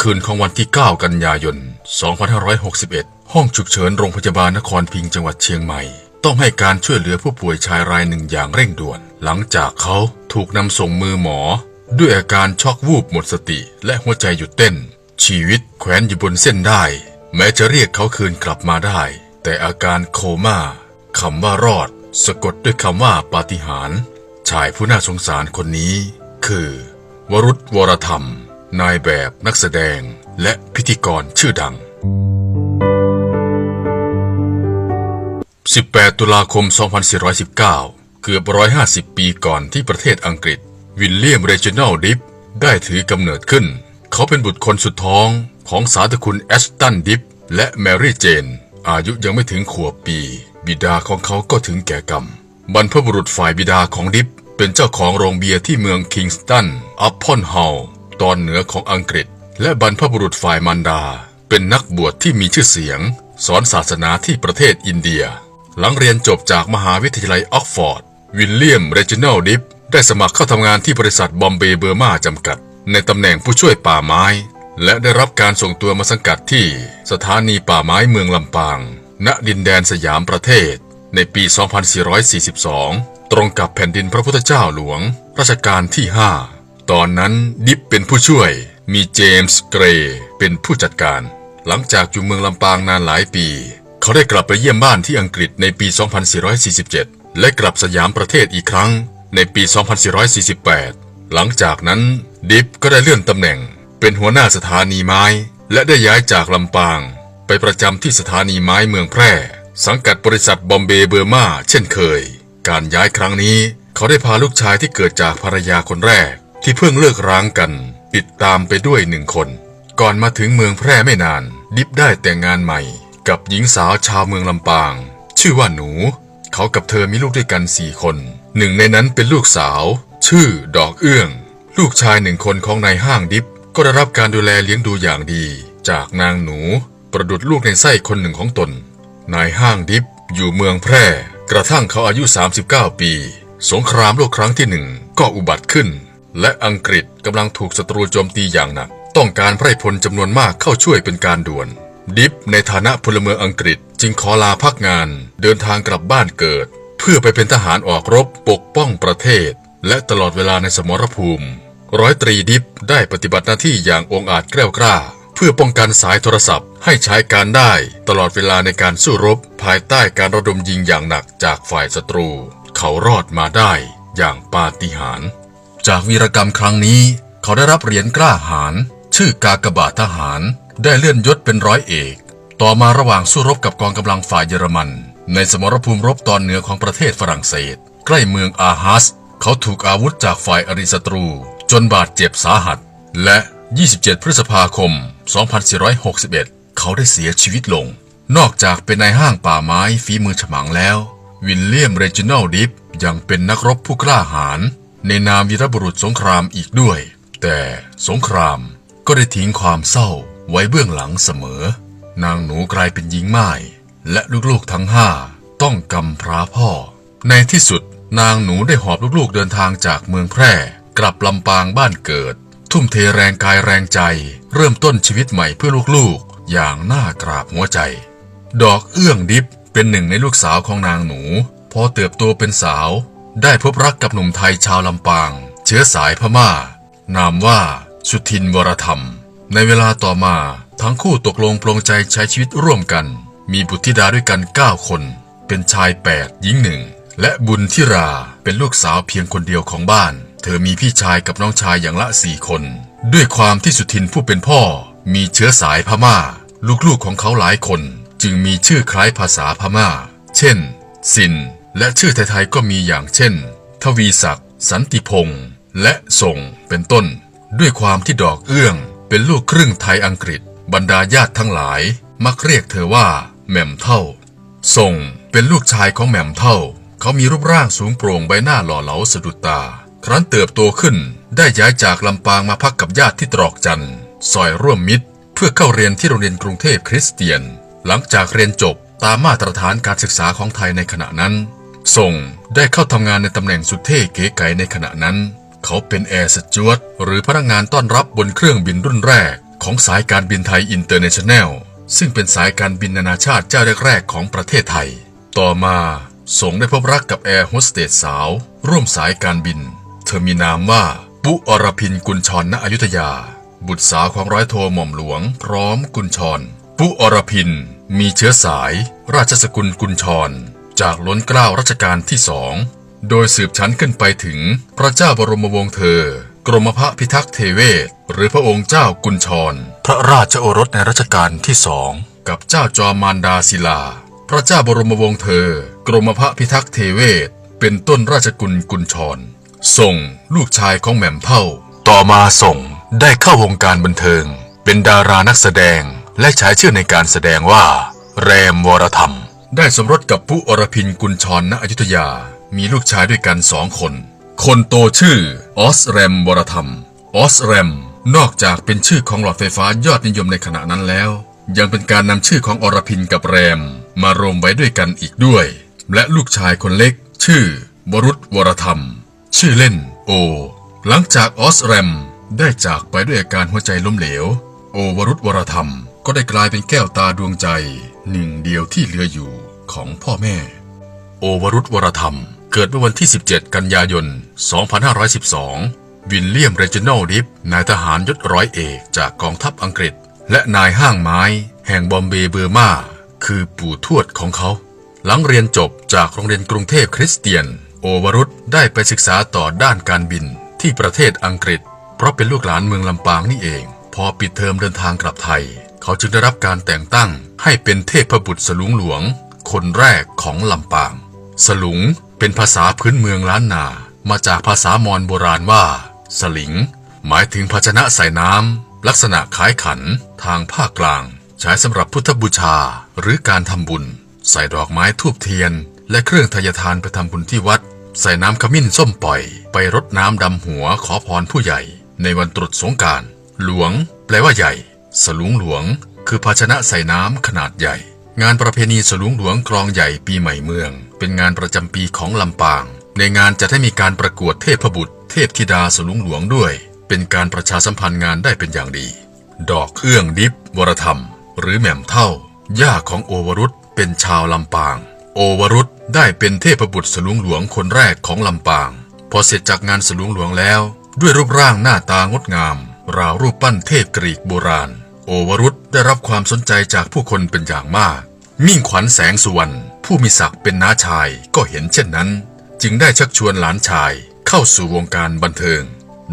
คืนของวันที่ 9 กันยายน 2561 ห้องฉุกเฉินโรงพยาบาลนครพิงจังหวัดเชียงใหม่ ต้องให้การช่วยเหลือผู้ป่วยชายรายหนึ่งอย่างเร่งด่วน หลังจากเขาถูกนำส่งมือหมอ ด้วยอาการช็อกวูบหมดสติ และหัวใจหยุดเต้น ชีวิตแขวนอยู่บนเส้นได้ แม้จะเรียกเขาคืนกลับมาได้ แต่อาการโคม่าคำว่ารอด สะกดด้วยคำว่าปาฏิหาริย์ชายผู้น่าสงสารคนนี้ คือ วรุษวรธรรม นายแบบนักแสดงและพิธีกรชื่อดัง 18 ตุลาคม 2419 เกือบ 150 ปีก่อนที่ประเทศอังกฤษ วิลเลียมเรจินัลดิฟได้ถือกำเนิดขึ้น เขาเป็นบุตรคนสุดท้องของสาธคุณแอชตันดิฟและแมรี่เจน อายุยังไม่ถึงขวบปี บิดาของเขาก็ถึงแก่กรรม บรรพบุรุษฝ่ายบิดาของดิฟเป็นเจ้าของโรงเบียร์ที่เมืองคิงสตัน อัพพอนเฮา ตอนเหนือของอังกฤษ และบรรพบุรุษฝ่ายมันดา เป็นนักบวชที่มีชื่อเสียง สอนศาสนาที่ประเทศอินเดีย หลังเรียนจบจากมหาวิทยาลัยออกฟอร์ด วิลเลียมเรจิเนลดิฟได้สมัครเข้าทำงานที่บริษัทบอมเบย์เบอร์มาจำกัด ในตำแหน่งผู้ช่วยป่าไม้ และได้รับการส่งตัวมาสังกัดที่สถานีป่าไม้เมืองลำปาง ณดินแดนสยามประเทศ ในปี 2442 ตรงกับแผ่นดินพระพุทธเจ้าหลวง รัชกาลที่ 5 ตอนนั้นดิฟเป็นผู้ช่วย มีเจมส์เกรย์เป็นผู้จัดการ หลังจากอยู่เมืองลำปางนานหลายปี เขาได้กลับไปเยี่ยมบ้านที่อังกฤษในปี 2447 และกลับสยามประเทศอีกครั้งในปี 2448 หลังจากนั้นดิฟก็ได้เลื่อนตำแหน่ง เป็นหัวหน้าสถานีไม้ และได้ย้ายจากลำปาง ไปประจำที่สถานีไม้เมืองแพร่ สังกัดบริษัทบอมเบย์เบอร์มาเช่นเคย การย้ายครั้งนี้ เขาได้พาลูกชายที่เกิดจากภรรยาคนแรก ที่เพิ่งเลิกร้างกัน ติดตามไปด้วยหนึ่งคน ก่อนมาถึงเมืองแพร่ไม่นาน ดิฟได้แต่งงานใหม่ กับหญิงสาวชาวเมืองลำปาง ชื่อว่าหนู เขากับเธอมีลูกด้วยกันสี่คน หนึ่งในนั้นเป็นลูกสาว ชื่อดอกเอื้อง ลูกชายหนึ่งคนของนายห้างดิฟก็ได้รับการดูแลเลี้ยงดูอย่างดี จากนางหนูประดุดลูกในไส้คนหนึ่งของตน นายห้างดิฟอยู่เมืองแพร่ กระทั่งเขาอายุ 39 ปี สงครามโลกครั้งที่หนึ่งก็อุบัติขึ้น และอังกฤษกำลังถูกศัตรูโจมตีอย่างหนัก ต้องการไพร่พลจำนวนมากเข้าช่วยเป็นการด่วน ดิฟในฐานะพลเมืองอังกฤษจึงขอลาพักงาน เดินทางกลับบ้านเกิด เพื่อไปเป็นทหารออกรบปกป้องประเทศ และตลอดเวลาในสมรภูมิ ร้อยตรีดิฟได้ปฏิบัติหน้าที่อย่างองอาจแกล้วกล้า เพื่อป้องกันสายโทรศัพท์ให้ใช้การได้ตลอดเวลาในการสู้รบ ภายใต้การระดมยิงอย่างหนักจากฝ่ายศัตรู เขารอดมาได้อย่างปาฏิหาริย์ จากวีรกรรมครั้งนี้ เขาได้รับเหรียญกล้าหาญชื่อกากบาททหาร ได้เลื่อนยศเป็นร้อยเอก ต่อมาระหว่างสู้รบกับกองกำลังฝ่ายเยอรมัน ในสมรภูมิรบตอนเหนือของประเทศฝรั่งเศส ใกล้เมืองอาฮัส เขาถูกอาวุธจากฝ่ายอริศัตรู จนบาดเจ็บสาหัส และ 27 พฤษภาคม 2461 เขาได้เสียชีวิตลง นอกจากเป็นนายห้างป่าไม้ฝีมือฉมังแล้ว วิลเลียมเรจินัลดิฟยังเป็นนักรบผู้กล้าหาญ ในนามวีรบุรุษสงครามอีกด้วย แต่สงครามก็ได้ทิ้งความเศร้าไว้เบื้องหลังเสมอ นางหนูกลายเป็นหญิงไม่ายและลูกๆทั้งห้าต้องกำพร้าพ่อ ในที่สุดนางหนูได้หอบลูกๆเดินทางจากเมืองแพร่ กลับลำปางบ้านเกิด ทุ่มเทแรงกายแรงใจ เริ่มต้นชีวิตใหม่เพื่อลูกๆ อย่างน่ากราบหัวใจ ดอกเอื้องดิบเป็นหนึ่งในลูกสาวของนางหนู พอเติบโตเป็นสาว ได้พบรักกับหนุ่มไทยชาวลำปาง เชื้อสายพม่า นามว่าสุทินวรธรรม ในเวลาต่อมาทั้งคู่ตกลงปลงใจใช้ชีวิตร่วมกัน มีบุตรธิดาด้วยกัน 9 คน เป็นชาย 8 หญิงหนึ่งและบุญทิราเป็นลูกสาวเพียงคนเดียวของบ้าน เธอมีพี่ชายกับน้องชายอย่างละสี่คน ด้วยความที่สุทินผู้เป็นพ่อ มีเชื้อสายพม่า ลูกๆของเขาหลายคน จึงมีชื่อคล้ายภาษาพม่า เช่น สิน และชื่อไทยๆก็มีอย่างเช่น ทวีศักดิ์สันติพงษ์และส่งเป็นต้น ด้วยความที่ดอกเอื้อง เป็นลูกครึ่งไทยอังกฤษ บรรดาญาติทั้งหลาย มักเรียกเธอว่าแหม่มเท่า ส่งเป็นลูกชายของแหม่มเท่า เขามีรูปร่างสูงโปร่งใบหน้าหล่อเหลาสะดุดตา ครั้นเติบโตขึ้นได้ย้ายจากลำปางมาพักกับญาติที่ตรอกจันทร์ซอยร่วมมิตร เพื่อเข้าเรียนที่โรงเรียนกรุงเทพคริสเตียน หลังจากเรียนจบตามมาตรฐานการศึกษาของไทยในขณะนั้น ส่งได้เข้าทำงานในตำแหน่งสุดเท่เก๋ไก๋ในขณะนั้น เขาเป็นแอร์สจวตหรือพนักงานต้อนรับบนเครื่องบินรุ่นแรก ของสายการบินไทยอินเตอร์เนชั่นแนล ซึ่งเป็นสายการบินนานาชาติเจ้าแรกๆของประเทศไทย ต่อมาส่งได้พบรักกับแอร์โฮสเตสสาว ร่วมสายการบิน เธอมีนามว่าปุอรพินกุลชรณอยุธยา บุตรสาวของร้อยโทหม่อมหลวง พร้อมกุลชรปุอรพินมีเชื้อสาย ราชสกุลกุลชร จากล้นเกล้ารัชกาลที่สอง โดยสืบชั้นขึ้นไปถึงพระเจ้าบรมวงศ์เธอ กรมพระพิทักษ์เทเวศ หรือพระองค์เจ้ากุญชร พระราชโอรสในรัชกาลที่สอง กับเจ้าจอมมารดาศิลา พระเจ้าบรมวงศ์เธอ กรมพระพิทักษ์เทเวศ เป็นต้นราชกุลกุญชร ส่งลูกชายของแหม่มเท่า ต่อมาส่งได้เข้าวงการบันเทิง เป็นดารานักแสดงและใช้ชื่อในการแสดงว่า แรมวรธรรม ได้สมรสกับปุอรพินกุลชรณอยุธยา มีลูกชายด้วยกันสองคน คนโตชื่อออสแรมวรธรรม ออสแรม นอกจากเป็นชื่อของหลอดไฟฟ้ายอดนิยมในขณะนั้นแล้ว ยังเป็นการนำชื่อของอรพินกับแรม มารวมไว้ด้วยกันอีกด้วย และลูกชายคนเล็ก ชื่อวรุษวรธรรม ชื่อเล่น โอ หลังจากออสแรมได้จากไปด้วยอาการหัวใจล้มเหลว โอวรุษวรธรรมก็ได้กลายเป็นแก้วตาดวงใจหนึ่งเดียวที่เหลืออยู่ ของพ่อแม่ โอวรุษวรธรรม เกิดเมื่อวันที่ 17 กันยายน 2512 วินเลียมเรจิโนลดิฟนายทหารยศร้อยเอกจากกองทัพอังกฤษ และนายห้างไม้ แห่งบอมเบย์เบอร์มาคือปู่ทวดของเขา หลังเรียนจบจากโรงเรียนกรุงเทพคริสเตียน โอวรุษได้ไปศึกษาต่อด้านการบินที่ประเทศอังกฤษ เพราะเป็นลูกหลานเมืองลำปางนี่เอง พอปิดเทอมเดินทางกลับไทย เขาจึงได้รับการแต่งตั้งให้เป็นเทพบุตรสลุงหลวง คนแรกของลำปาง สลุงเป็นภาษาพื้นเมืองล้านนา มาจากภาษามอญโบราณว่า สลิง หมายถึงภาชนะใส่น้ำลักษณะคล้ายขันทางภาคกลาง ใช้สำหรับพุทธบูชาหรือการทำบุญ ใส่ดอกไม้ทูบเทียน และเครื่องทายทานไปทำบุญที่วัด ใส่น้ำขมิ้นส้มปล่อย ไปรดน้ำดำหัวขอพรผู้ใหญ่ ในวันตรุษสงการ หลวง แปลว่าใหญ่ สลุงหลวง คือภาชนะใส่น้ำขนาดใหญ่ งานประเพณีสลุงหลวงกลองใหญ่ปีใหม่เมือง เป็นงานประจำปีของลำปาง ในงานจะให้มีการประกวดเทพบุตร เทพธิดาสลุงหลวงด้วย เป็นการประชาสัมพันธ์งานได้เป็นอย่างดี ดอกเอื้องดิบวรธรรม หรือแหม่มเท่า ย่าของโอวรุษเป็นชาวลำปาง โอวรุษได้เป็นเทพบุตรสลุงหลวงคนแรกของลำปาง พอเสร็จจากงานสลุงหลวงแล้ว ด้วยรูปร่างหน้าตางดงาม ราวรูปปั้นเทพกรีกโบราณ วรุษได้รับความสนใจจากผู้คนเป็นอย่างมาก มิ่งขวัญแสงสุวรรณผู้มีศักดิ์เป็นน้าชายก็เห็นเช่นนั้น จึงได้ชักชวนหลานชายเข้าสู่วงการบันเทิง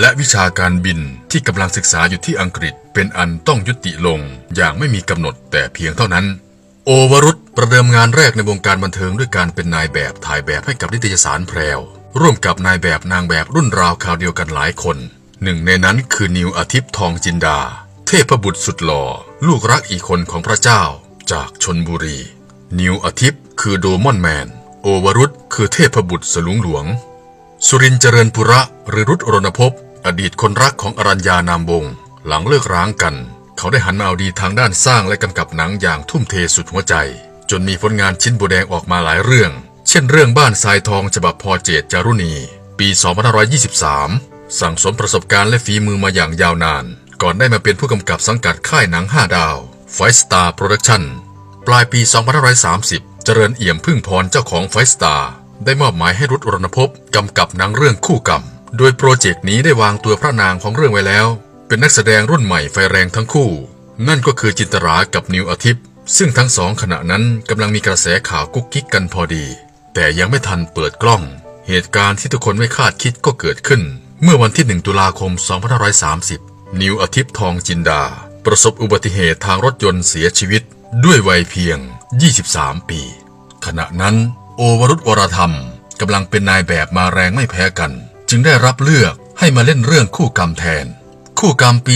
และวิชาการบินที่กำลังศึกษาอยู่ที่อังกฤษเป็นอันต้องยุติลงอย่างไม่มีกำหนดแต่เพียงเท่านั้น โอวรุษประเดิมงานแรกในวงการบันเทิงด้วยการเป็นนายแบบถ่ายแบบให้กับนิตยสารแพรวร่วมกับนายแบบนางแบบรุ่นราวคราวเดียวกันหลายคน หนึ่งในนั้นคือนิวอาทิตย์ทองจินดา เทพบุตรสุดหล่อ ลูกรักอีกคนของพระเจ้า จากชนบุรี นิวอาทิตย์คือโดมอนแมน โอวรุษคือเทพบุตรสลุงหลวง สุรินทร์เจริญปุระหรือรุตรณภพ อดีตคนรักของอรัญญานามวงหลังเลิกร้างกัน เขาได้หันมาเอาดีทางด้านสร้างและกำกับหนังอย่างทุ่มเทสุดหัวใจ จนมีผลงานชิ้นโบแดงออกมาหลายเรื่อง เช่นเรื่องบ้านทรายทองฉบับพอเจตจารุณี ปี 2523 สั่งสมประสบการณ์และฝีมือมาอย่างยาวนาน ก่อนได้มาเป็นผู้กำกับสังกัดค่ายหนัง 5 ดาว Five Star Production ปลายปี 2530 เจริญเอี่ยมพึ่งพรเจ้าของ Five Star ได้มอบหมายให้รุตรณภพกำกับหนังเรื่องคู่กรรม โดยโปรเจกต์นี้ได้วางตัวพระนางของเรื่องไว้แล้ว เป็นนักแสดงรุ่นใหม่ไฟแรงทั้งคู่ นั่นก็คือจินตรากับนิวอาทิตย์ ซึ่งทั้งสองขณะนั้นกำลังมีกระแสข่าวกุ๊กกิ๊กกันพอดี แต่ยังไม่ทันเปิดกล้อง เหตุการณ์ที่ทุกคนไม่คาดคิดก็เกิดขึ้น เมื่อวันที่ 1 ตุลาคม 2530 นิวอาทิตย์ทองจินดา ประสบอุบัติเหตุทางรถยนต์เสียชีวิต ด้วยวัยเพียง 23 ปี ขณะนั้น โอวรุษวรธรรมกำลังเป็นนายแบบมาแรงไม่แพ้กัน จึงได้รับเลือกให้มาเล่นเรื่องคู่กรรมแทน คู่กรรมปี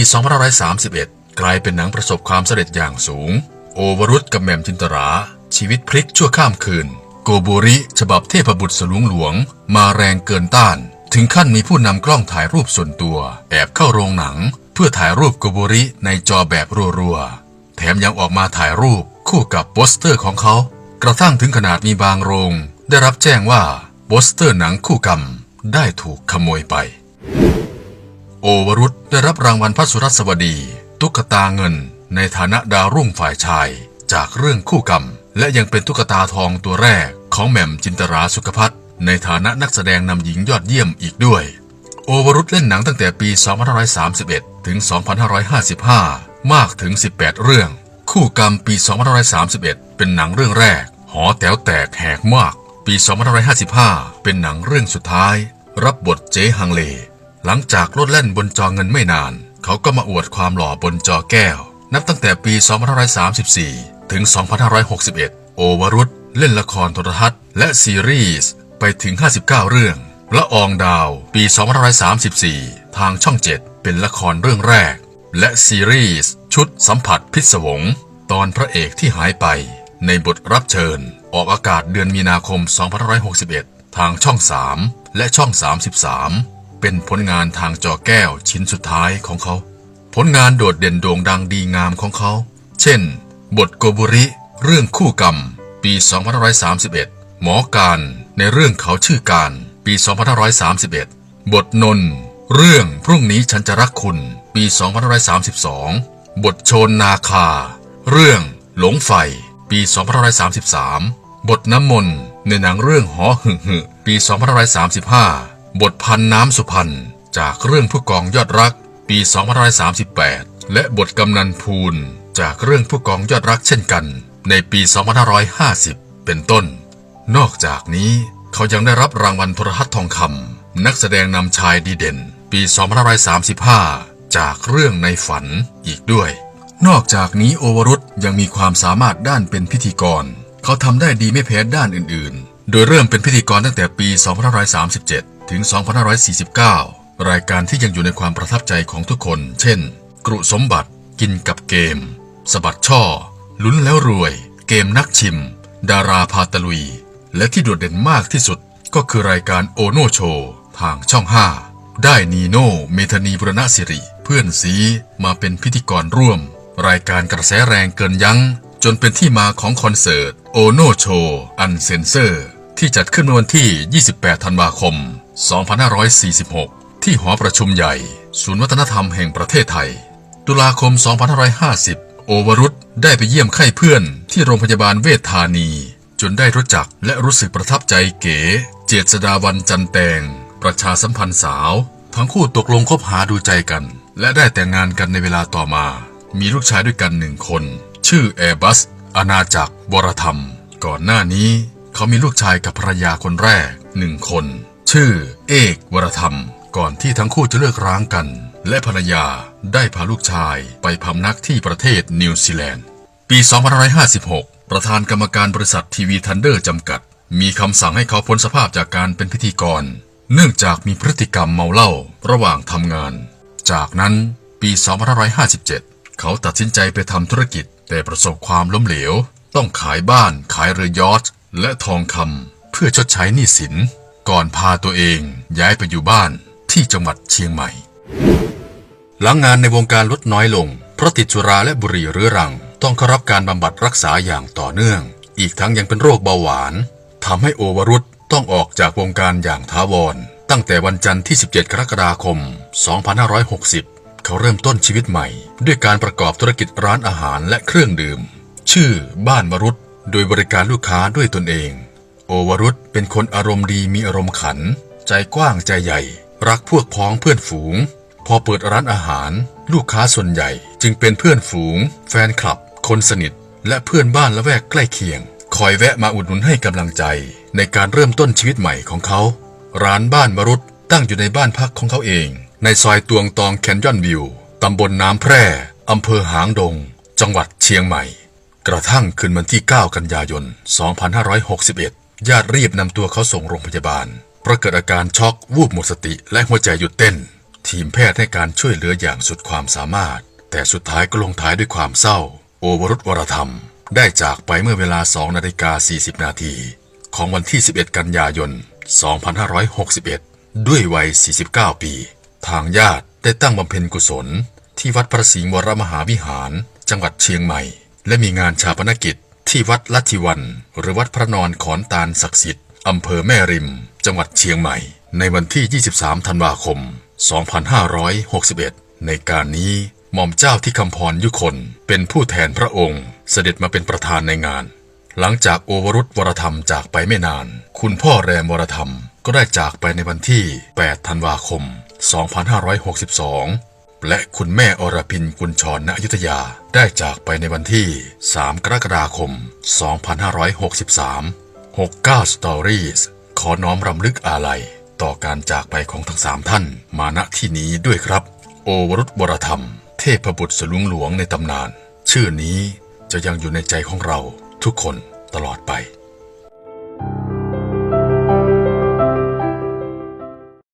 2531 กลายเป็นหนังประสบความสำเร็จอย่างสูง โอวรุษกับแหม่มจินตรา ชีวิตพลิกชั่วข้ามคืน โกโบริ ฉบับเทพบุตรสลุงหลวง มาแรงเกินต้าน ถึงขั้นมีผู้นำกล้องถ่ายรูปส่วนตัว แอบเข้าโรงหนัง พื่อถ่ายรูปโกโบริในจอแบบรัวๆ แถมยังออกมาถ่ายรูปคู่กับโปสเตอร์ของเขา กระทั่งถึงขนาดมีบางโรง ได้รับแจ้งว่าโปสเตอร์หนังคู่กรรมได้ถูกขโมยไป โอวรุษได้รับรางวัลพระสุรสวดี ตุ๊กตาเงิน ในฐานะดาวรุ่งฝ่ายชาย จากเรื่องคู่กรรม และยังเป็นตุ๊กตาทองตัวแรกของแหม่มจินตราสุขพัฒน์ในฐานะนักแสดงนำหญิงยอดเยี่ยมอีกด้วย โอวรุษเล่นหนังตั้งแต่ปี 2531 ถึง 2555 มากถึง 18 เรื่อง คู่กรรมปี 2531 เป็นหนังเรื่องแรก หอแต๋วแตกแหกมาก ปี 2555 เป็นหนังเรื่องสุดท้าย รับบทเจ๊ฮังเล หลังจากลดแล่นบนจอเงินไม่นาน เขาก็มาอวดความหล่อบนจอแก้ว นับตั้งแต่ปี 2534 ถึง 2561 โอวรุษเล่นละครโทรทัศน์ และซีรีส์ไปถึง 59 เรื่อง ละอองดาวปี 2534 ทางช่อง 7 เป็นละครเรื่องแรก และซีรีส์ชุดสัมผัสพิศวง ตอนพระเอกที่หายไป ในบทรับเชิญ ออกอากาศเดือนมีนาคม 2561 ทางช่อง 3 และช่อง 33 เป็นผลงานทางจอแก้วชิ้นสุดท้ายของเขา ผลงานโดดเด่นโด่งดังดีงามของเขา เช่น บทโกบุริ เรื่องคู่กรรม ปี 2531 หมอการในเรื่องเขาชื่อการ ปี 2531 บทนน เรื่องพรุ่งนี้ฉันจะรักคุณ ปี 2532 บทโชนนาคา เรื่องหลงไฟ ปี 2533 บทน้ำมนต์ในหนังเรื่องหอหึ่หึปี 2535 บทพันน้ำสุพรรณจากเรื่องผู้กองยอดรัก ปี 2538 และบทกำนันพูนจากเรื่องผู้กองยอดรักเช่นกัน ในปี 2550 เป็นต้น นอกจากนี้ เขายังได้รับรางวัลโทรทัศน์ทองคำนักแสดงนำชายดีเด่น ปี2535 จากเรื่องในฝันอีกด้วย นอกจากนี้โอวรุษยังมีความสามารถด้านเป็นพิธีกร เขาทำได้ดีไม่แพ้ด้านอื่นๆ โดยเริ่มเป็นพิธีกรตั้งแต่ปี 2537 ถึง 2549 รายการที่ยังอยู่ในความประทับใจของทุกคน เช่น กรุสมบัติ กินกับเกมสะบัดช่อ ลุ้นแล้วรวย เกมนักชิม ดาราพาตะลุย และที่โดดเด่นมากที่สุดก็คือรายการโอโนโชว์ทางช่อง 5 ได้นีโนเมธานีบุรณสิริ เพื่อนซีมาเป็นพิธีกรร่วม รายการกระแสแรงเกินยัง้ง จนเป็นที่มาของคอนเสิร์ตโอโนโชว์อันเซนเซอร์ที่จัดขึ้นเมื่อวันที่ 28 ธันวาคม 2546 ที่หอประชุมใหญ่ ศูนย์วัฒนธรรมแห่งประเทศไทย ตุลาคม 2550 โอวรุษได้ไปเยี่ยมไข้เพื่อนที่โรงพยาบาลเวชธานี จนได้รู้จักและรู้สึกประทับใจเก๋ เจษดาวันจันแตง ประชาสัมพันธ์สาว ทั้งคู่ตกลงคบหาดูใจกัน และได้แต่งงานกันในเวลาต่อมา มีลูกชายด้วยกันหนึ่งคน ชื่อแอร์บัสอาณาจักรวรธรรม ก่อนหน้านี้ เขามีลูกชายกับภรรยาคนแรกหนึ่งคน ชื่อ เอกวรธรรม ก่อนที่ทั้งคู่จะเลิกร้างกัน และภรรยาได้พาลูกชายไปพำนักที่ประเทศนิวซีแลนด์ ปี 2556 ประธานกรรมการบริษัททีวีทันเดอร์จำกัด มีคำสั่งให้เขาพ้นสภาพจากการเป็นพิธีกร เนื่องจากมีพฤติกรรมเมาเหล้าระหว่างทำงาน จากนั้นปี 2557 เขาตัดสินใจไปทำธุรกิจ แต่ประสบความล้มเหลว ต้องขายบ้าน ขายเรือยอชและทองคำเพื่อชดใช้หนี้สิน ก่อนพาตัวเองย้ายไปอยู่บ้านที่จังหวัดเชียงใหม่ หลังงานในวงการลดน้อยลง เพราะติดสุราและบุหรี่เรื้อรัง ต้องเข้ารับการบำบัดรักษาอย่างต่อเนื่อง อีกทั้งยังเป็นโรคเบาหวานทำให้โอวรุษต้องออกจากวงการอย่างท้าวร ตั้งแต่วันจันทร์ที่ 17 กรกฎาคม 2560 เขาเริ่มต้นชีวิตใหม่ ด้วยการประกอบธุรกิจร้านอาหารและเครื่องดื่ม ชื่อบ้านวรุษโดยบริการลูกค้าด้วยตนเอง โอวรุษเป็นคนอารมณ์ดีมีอารมณ์ขัน ใจกว้างใจใหญ่ รักพวกพ้องเพื่อนฝูง พอเปิดร้านอาหาร ลูกค้าส่วนใหญ่ จึงเป็นเพื่อนฝูง แฟนคลับ คนสนิท และเพื่อนบ้านละแวกใกล้เคียง คอยแวะมาอุดหนุนให้กำลังใจ ในการเริ่มต้นชีวิตใหม่ของเขา ร้านบ้านมรุษตั้งอยู่ในบ้านพักของเขาเอง ในซอยตวงตองแคนยอนวิวตำบลน้ำแพร่อำเภอหางดง จังหวัดเชียงใหม่ กระทั่งคืนวันที่ 9 กันยายน 2561 ญาติรีบนำตัวเขาส่งโรงพยาบาลเพราะเกิดอาการช็อกวูบหมดสติและหัวใจหยุดเต้น ทีมแพทย์ให้การช่วยเหลืออย่างสุดความสามารถ แต่สุดท้ายก็ลงท้ายด้วยความเศร้า โอวรุษวรธรรมได้จากไปเมื่อเวลา 2 นาฬิกา 40 นาที ของวันที่ 11 กันยายน 2561 ด้วยวัย 49 ปี ทางญาติได้ตั้งบำเพ็ญกุศล ที่วัดพระศรีวรมหาวิหาร จังหวัดเชียงใหม่ และมีงานชาปนกิจ ที่วัดลัทธิวัน หรือวัดพระนอนขอนตาลศักดิ์สิทธิ์อำเภอแม่ริม จังหวัดเชียงใหม่ ในวันที่ 23 ธันวาคม 2561 ในการนี้ หม่อมเจ้าที่คำพรยุคน เป็นผู้แทนพระองค์ เสด็จมาเป็นประธานในงาน หลังจากโอวรุษวรธรรมจากไปไม่นาน คุณพ่อแรมวรธรรมก็ได้จากไปในวันที่ 8 ธันวาคม 2562 และคุณแม่อรพินกุลชรณอยุธยาได้จากไปในวันที่ 3 กรกฎาคม 2563 69 Stories ขอน้อมรำลึกอาลัยต่อการจากไปของทั้งสามท่าน มาณที่นี้ด้วยครับ โอวรุษวรธรรม พบุตรสลุงหลวงในตำนาน ชื่อนี้จะยังอยู่ในใจของเราทุกคนตลอดไป